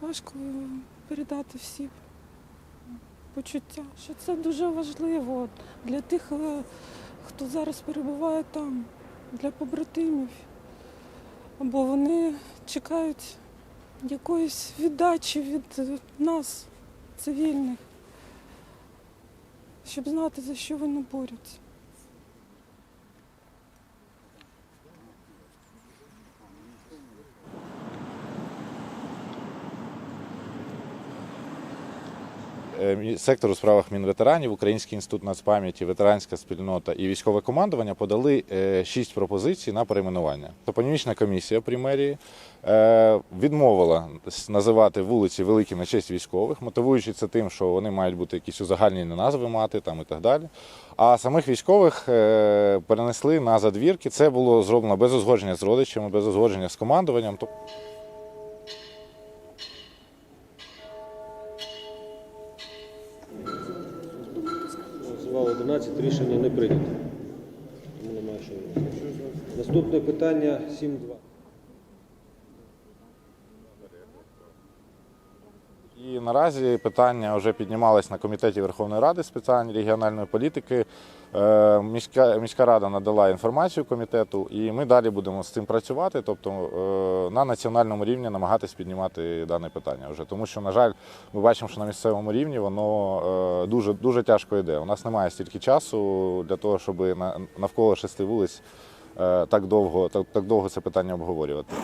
важко передати всі почуття, що це дуже важливо для тих, е, хто зараз перебуває там, для побратимів. Бо вони чекають якоїсь віддачі від е, нас, цивільних, щоб знати, за що вони борються. Сектор у справах мінветеранів, Український інститут нацпам'яті, ветеранська спільнота і військове командування подали е, шість пропозицій на перейменування. Топонімічна комісія при мерії е, відмовила називати вулиці великим на честь військових, мотивуючи це тим, що вони мають бути якісь узагальнені назви мати там і так далі. А самих військових е, перенесли на задвірки. Це було зроблено без узгодження з родичами, без узгодження з командуванням. Тобто 11, рішення не прийнято. Тому немає що. Наступне питання 7.2. І наразі питання вже піднімалось на комітеті Верховної Ради з питань регіональної політики. Е, Міська, міська рада надала інформацію комітету, і ми далі будемо з цим працювати, тобто е, на національному рівні намагатись піднімати дане питання вже. Тому що, на жаль, ми бачимо, що на місцевому рівні воно е, дуже, дуже тяжко йде. У нас немає стільки часу для того, щоб на- навколо шести вулиць так довго, так, так довго це питання обговорювати.